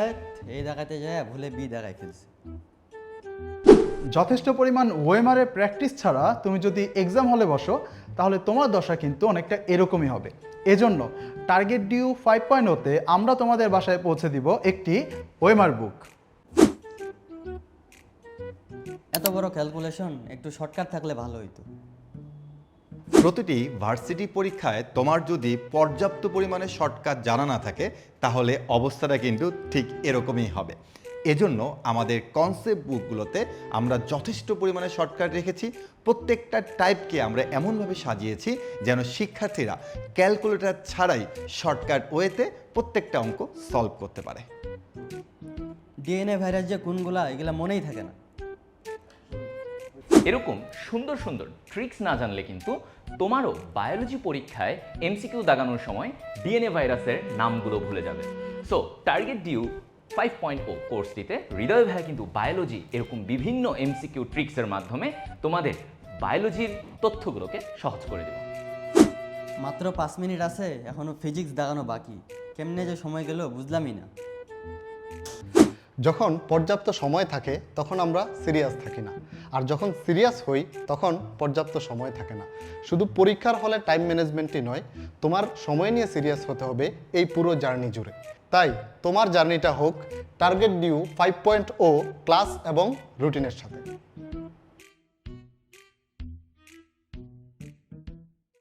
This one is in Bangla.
ধ্যাত এই দেখাতে যায় ভুলে বি দেখাই ফেলছে। যথেষ্ট পরিমাণ ওয়েমারের প্র্যাকটিস ছাড়া তুমি যদি এক্সাম হলে বসো তাহলে তোমার দশা কিন্তু অনেকটা এরকমই হবে। এজন্য টার্গেট ডিউ ফাইভ পয়েন্ট ওতে আমরা তোমাদের বাসায় পৌঁছে দিব একটি ওয়েমার বুক এত বড় ক্যালকুলেশন একটু শর্টকাট থাকলে ভালো হইতো। প্রতিটি ভার্সিটি পরীক্ষায় তোমার যদি পর্যাপ্ত পরিমাণে শর্টকাট জানা না থাকে, তাহলে অবস্থাটা কিন্তু ঠিক এরকমই হবে। এজন্য আমাদের কনসেপ্ট বুকগুলোতে আমরা যথেষ্ট পরিমাণে শর্টকাট রেখেছি। প্রত্যেকটা টাইপকে আমরা এমনভাবে সাজিয়েছি যেন শিক্ষার্থীরা ক্যালকুলেটর ছাড়াই শর্টকাট ওয়েতে প্রত্যেকটা অঙ্ক সলভ করতে পারে। ডিএনএ ভাইরাস যে কোনগুলা, এগুলা মনেই থাকে না। এরকম সুন্দর সুন্দর ট্রিক্স না জানলে কিন্তু তোমারও বায়োলজি পরীক্ষায় এমসিকিউ দাগানোর সময় ডিএনএ ভাইরাসের নামগুলো ভুলে যাবে। So target DU five point O কোর্সটিতে হৃদয় ভাইয়া কিন্তু বায়োলজি এরকম বিভিন্ন এমসিকিউ ট্রিক্সের মাধ্যমে তোমাদের বায়োলজির তথ্যগুলোকে সহজ করে দেবে। মাত্র পাঁচ মিনিট আছে, এখনও ফিজিক্স দাগানো বাকি। কেমনে যে সময় গেল বুঝলামই না। যখন পর্যাপ্ত সময় থাকে, তখন আমরা সিরিয়াস থাকি না। আর যখন সিরিয়াস হই, তখন পর্যাপ্ত সময় থাকে না। শুধু পরীক্ষার হলে টাইম ম্যানেজমেন্টই নয়, তোমার সময় নিয়ে সিরিয়াস হতে হবে এই পুরো জার্নি জুড়ে। তাই তোমার জার্নিটা হোক target DU five point O class এবং রুটিনের সাথে।